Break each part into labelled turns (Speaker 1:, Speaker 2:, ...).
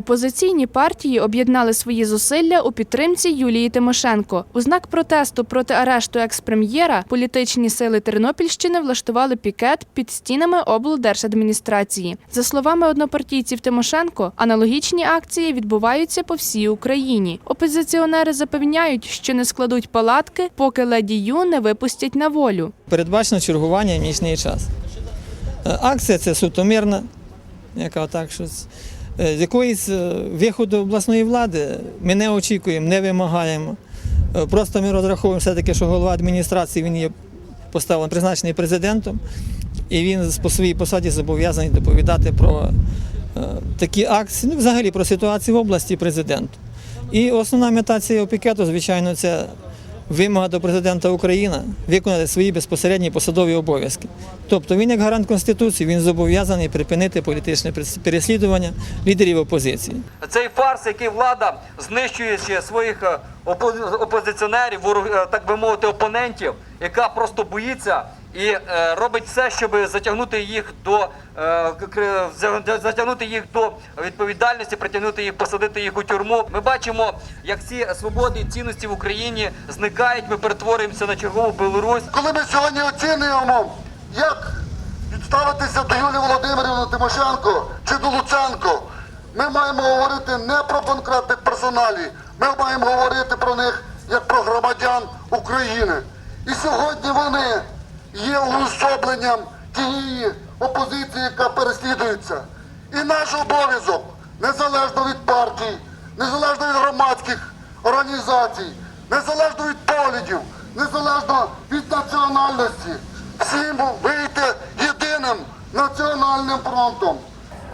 Speaker 1: Опозиційні партії об'єднали свої зусилля у підтримці Юлії Тимошенко. У знак протесту проти арешту екс-прем'єра політичні сили Тернопільщини влаштували пікет під стінами облдержадміністрації. За словами однопартійців Тимошенко, аналогічні акції відбуваються по всій Україні. Опозиціонери запевняють, що не складуть палатки, поки леді Ю не випустять на волю.
Speaker 2: Передбачено чергування в нічний час. Е, Акція це суто мирна, яка так щось. Е, З якоїсь е, виходу обласної влади ми не очікуємо, не вимагаємо. Е, Просто ми розраховуємо все-таки, що голова адміністрації він є поставлений, призначений президентом, і він по своїй посаді зобов'язаний доповідати про такі акції, ну взагалі про ситуацію в області президенту. І основна мета цього пікету, звичайно, це вимога до президента України виконати свої безпосередні посадові обов'язки. Тобто він, як гарант Конституції, він зобов'язаний припинити політичне переслідування лідерів опозиції.
Speaker 3: Цей фарс, який влада знищує своїх е, опозиціонерів, е, так би мовити, опонентів, яка просто боїться і е, робить все, щоб затягнути їх до е, затягнути їх до відповідальності, притягнути їх, посадити їх у тюрму. Ми бачимо, як ці свободи і цінності в Україні зникають. Ми перетворюємося на чергову Білорусь.
Speaker 4: Коли ми сьогодні оцінюємо, як відставитися до Юлії Володимирівни Тимошенко чи до Луценко, ми маємо говорити не про конкретних персоналій, ми маємо говорити про них як про громадян України. І сьогодні вони є уособленням тієї опозиції, яка переслідується. І наш обов'язок, незалежно від партій, незалежно від громадських організацій, незалежно від поглядів, незалежно від національності, всім вийти єдиним національним фронтом.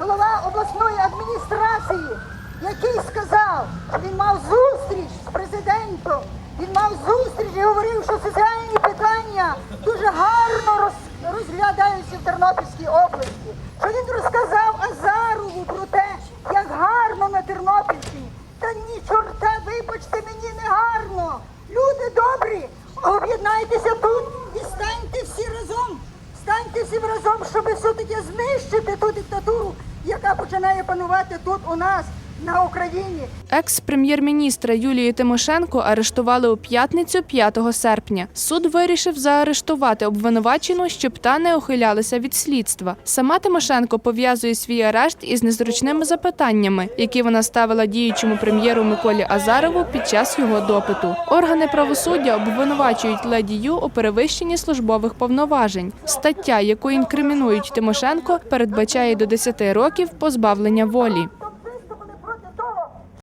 Speaker 5: голова обласної адміністрації, який сказав, він мав зустріч з президентом, він мав зустріч і говорив, що соціальні питання дуже гарно роз- розглядаються в Тернопільській області. Що він розказав Азарову про те, як гарно на Тернопільщині. Та ні, чорта, вибачте, мені не гарно. Люди добрі, об'єднайтеся тут і станьте всі разом. Станьте всі разом, щоб все-таки знищити ту диктатуру, яка починає панувати тут у нас на Україні.
Speaker 1: Екс-прем'єр-міністра Юлію Тимошенко арештували у п'ятницю 5 серпня. Суд вирішив заарештувати обвинувачену, щоб та не ухилялася від слідства. Сама Тимошенко пов'язує свій арешт із незручними запитаннями, які вона ставила діючому прем'єру Миколі Азарову під час його допиту. Органи правосуддя обвинувачують леді у перевищенні службових повноважень. Стаття, яку інкримінують Тимошенко, передбачає до 10 років позбавлення волі.